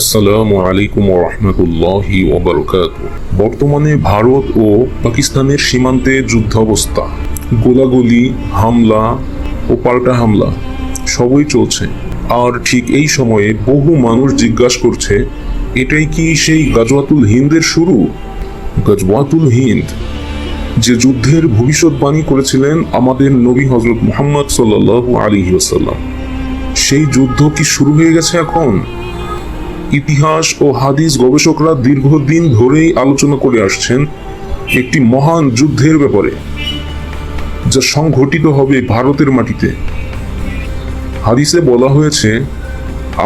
আসসালামু আলাইকুম রহমতুল্লাহি ওবরকাত বর্তমানে ভারত ও পাকিস্তানের সীমান্তে যুদ্ধাবস্থা, গোলাগুলি, হামলা ও পাল্টা হামলা সবই চলছে। আর ঠিক এই সময়ে বহু মানুষ জিজ্ঞাসা করছে, এটাই কি সেই গাজওয়াতুল হিন্দের শুরু? গাজওয়াতুল হিন্দ, যে যুদ্ধের ভবিষ্যৎবাণী করেছিলেন আমাদের নবী হজরত মোহাম্মদ সাল্লাল্লাহু আলাইহি ওয়াসাল্লাম। সেই যুদ্ধ কি শুরু হয়ে গেছে এখন? ইতিহাস ও হাদিস গবেষকরা দীর্ঘদিন ধরেই আলোচনা করে আসছেন একটি মহান যুদ্ধের ব্যাপারে, যা সংঘটিত হবে ভারতের মাটিতে। হাদিসে বলা হয়েছে,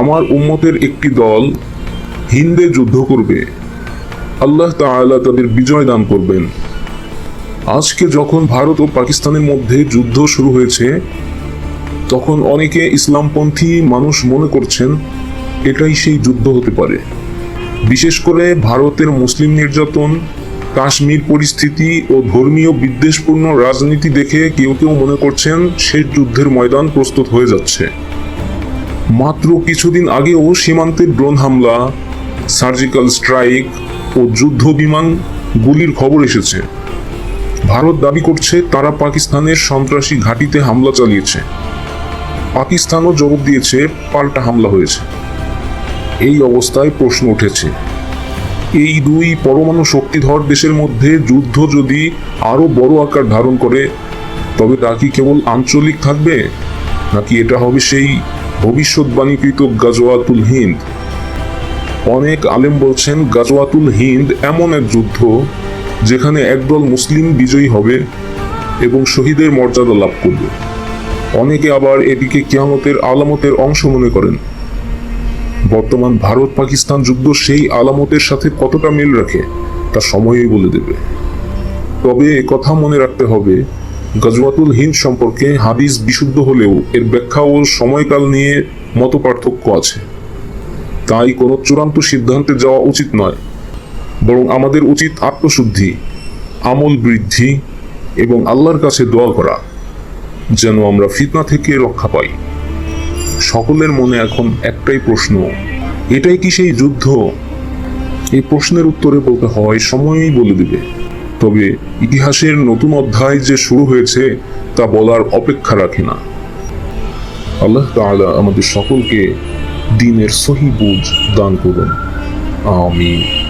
আমার উম্মতের একটি দল হিন্দে যুদ্ধ করবে। আল্লাহ তাআলা তাদের বিজয় দান করবেন। আজকে যখন ভারত ও পাকিস্তানের মধ্যে যুদ্ধ শুরু হয়েছে, তখন অনেকে ইসলামপন্থী মানুষ মনে করছেন এটাই সেই যুদ্ধ হতে পারে। বিশেষ করে ভারতের মুসলিম নির্যাতন, কাশ্মীর পরিস্থিতি ও ধর্মীয় বিদ্বেষপূর্ণ রাজনীতি দেখে কেউ কেউ মনে করছেন শেষ যুদ্ধের ময়দান প্রস্তুত হয়ে যাচ্ছে। মাত্র কিছুদিন আগেও সীমান্তে ড্রোন হামলা, সার্জিক্যাল স্ট্রাইক ও যুদ্ধ বিমান গুলির খবর এসেছে। ভারত দাবি করছে তারা পাকিস্তানের সন্ত্রাসী ঘাঁটিতে হামলা চালিয়েছে। পাকিস্তানও জবাব দিয়েছে পাল্টা হামলা হয়েছে। এই অবস্থায় প্রশ্ন উঠেছে। এই দুই পরমাণু শক্তিধর দেশের মধ্যে যুদ্ধ যদি আরও বড় আকার ধারণ করে, তবে তা কি কেবল আঞ্চলিক থাকবে? নাকি এটা হবে সেই ভবিষ্যৎবাণীকৃত গাজওয়াতুল হিন্দ? অনেক আলেম বলছেন গাজওয়াতুল হিন্দ এমন এক যুদ্ধ যেখানে একদল মুসলিম বিজয়ী হবে এবং শহীদের মর্যাদা লাভ করবে। অনেকে আবার এটিকে কিয়ামতের আলামতের অংশ মনে করেন। বর্তমান ভারত পাকিস্তান যুদ্ধ সেই আলামতের সাথে কতটা মিল রাখে, তা সময়ই বলে দেবে। তবে কথা মনে রাখতে হবে, গজওয়াতুল হিন্দ সম্পর্কে হাদিস বিশুদ্ধ হলেও এর ব্যাখ্যা ও সময়কাল নিয়ে মত পার্থক্য আছে। তাই কোনো চূড়ান্ত সিদ্ধান্তে যাওয়া উচিত নয়। বরং আমাদের উচিত আত্মশুদ্ধি, আমল বৃদ্ধি এবং আল্লাহর কাছে দোয়া করা, যেন আমরা ফিতনা থেকে রক্ষা পাই। সকলের মনে এখন একটাই প্রশ্ন, এটাই কি সেই যুদ্ধ? এই প্রশ্নের উত্তরে বলতে হয়, সময়ই বলে দিবে। তবে ইতিহাসের নতুন অধ্যায় যে শুরু হয়েছে, তা বলার অপেক্ষা রাখে না। আল্লাহ তাআলা আমাদের সকলকে দিনের সহি বুঝ দান করুন। আমিন।